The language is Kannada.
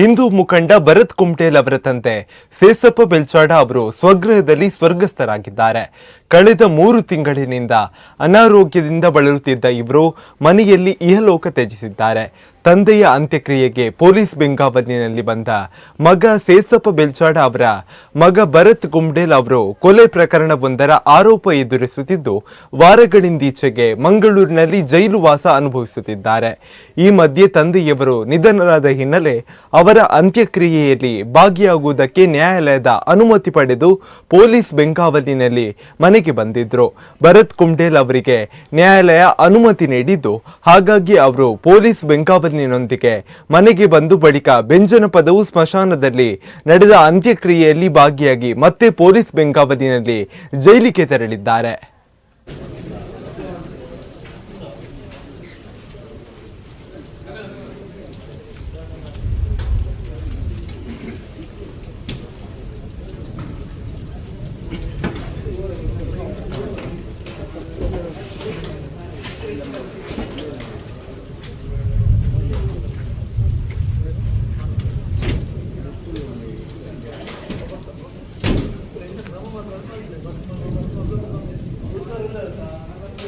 ಹಿಂದೂ ಮುಖಂಡ ಭರತ್ ಕುಮ್ಟೇಲ್ ಅವರ ತಂದೆ ಸೇಸಪ್ಪ ಬೆಲ್ಚಾಡ ಅವರು ಸ್ವಗೃಹದಲ್ಲಿ ಸ್ವರ್ಗಸ್ಥರಾಗಿದ್ದಾರೆ. ಕಳೆದ ಮೂರು ತಿಂಗಳಿನಿಂದ ಅನಾರೋಗ್ಯದಿಂದ ಬಳಲುತ್ತಿದ್ದ ಇವರು ಮನೆಯಲ್ಲಿ ಇಹಲೋಕ ತ್ಯಜಿಸಿದ್ದಾರೆ. ತಂದೆಯ ಅಂತ್ಯಕ್ರಿಯೆಗೆ ಪೊಲೀಸ್ ಬೆಂಗಾವಲಿನಲ್ಲಿ ಬಂದ ಮಗ ಸೇಸಪ್ಪ ಬೆಲ್ಚಾಡ ಅವರ ಮಗ ಭರತ್ ಗುಂಬಡೇಲ್ ಅವರು ಕೊಲೆ ಪ್ರಕರಣವೊಂದರ ಆರೋಪ ಎದುರಿಸುತ್ತಿದ್ದು ವಾರಗಳಿಂದೀಚೆಗೆ ಮಂಗಳೂರಿನಲ್ಲಿ ಜೈಲು ವಾಸ ಅನುಭವಿಸುತ್ತಿದ್ದಾರೆ. ಈ ಮಧ್ಯೆ ತಂದೆಯವರು ನಿಧನರಾದ ಹಿನ್ನೆಲೆ ಅವರ ಅಂತ್ಯಕ್ರಿಯೆಯಲ್ಲಿ ಭಾಗಿಯಾಗುವುದಕ್ಕೆ ನ್ಯಾಯಾಲಯದ ಅನುಮತಿ ಪಡೆದು ಪೊಲೀಸ್ ಬೆಂಗಾವಲಿನಲ್ಲಿ ಮನೆಗೆ ಬಂದಿದ್ರು. ಭರತ್ ಕುಂಡೇಲ್ ಅವರಿಗೆ ನ್ಯಾಯಾಲಯ ಅನುಮತಿ ನೀಡಿದ್ದು, ಹಾಗಾಗಿ ಅವರು ಪೊಲೀಸ್ ಬೆಂಕಾವಲಿನೊಂದಿಗೆ ಮನೆಗೆ ಬಂದು ಬಳಿಕ ಬೆಂಜನಪದವು ಸ್ಮಶಾನದಲ್ಲಿ ನಡೆದ ಅಂತ್ಯಕ್ರಿಯೆಯಲ್ಲಿ ಭಾಗಿಯಾಗಿ ಮತ್ತೆ ಪೊಲೀಸ್ ಬೆಂಕಾವಲಿನಲ್ಲಿ ಜೈಲಿಗೆ ತೆರಳಿದ್ದಾರೆ. Gracias.